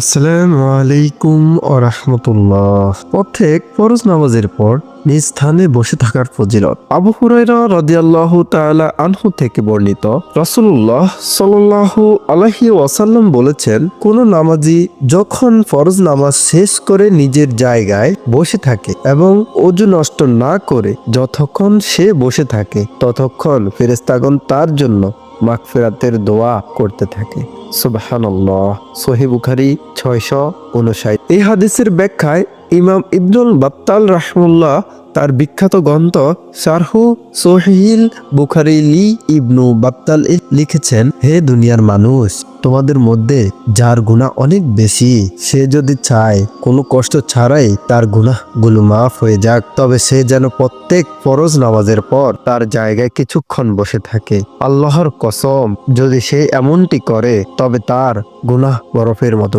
আসসালামু আলাইকুম রহমতুল্লাহ। প্রত্যেক ফরজ নামাজের পর নিজ স্থানে বসে থাকার ফজিলত। আবু হুরাইরা রাদিয়াল্লাহু তাআলা আনহু থেকে বর্ণিত রাসূলুল্লাহ সাল্লাল্লাহু আলাইহি ওয়াসাল্লাম বলেছেন, কোন নামাজি যখন ফরজ নামাজ শেষ করে নিজের জায়গায় বসে থাকে এবং অজু নষ্ট না করে যতক্ষণ সে বসে থাকে, ততক্ষণ ফেরেস্তাগণ তার জন্য মাগফিরাতের দোয়া করতে থাকে। সুবহানাল্লাহ সোহেবুখারি বুখারি ছয়শো উনষাট এই হাদিসের ব্যাখ্যায় ইমাম ইবনুল বাত্তাল রাহমুল্লাহ তার বিখ্যাত গ্রন্থ শারহু সোহিল বুখারি লি ইবনু বাত্তাল লিখেছেন, হে দুনিয়ার মানুষ, তোমাদের মধ্যে যার গুণা অনেক বেশি, সে যদি চায় কোনো কষ্ট ছাড়াই তার গুনাহগুলো মাফ হয়ে যাক, তবে সে যেন প্রত্যেক ফরজ নামাজের পর তার জায়গায় কিছুক্ষণ বসে থাকে। আল্লাহর কসম, যদি সে এমনটি করে, তবে তার গুনাহ বরফের মতো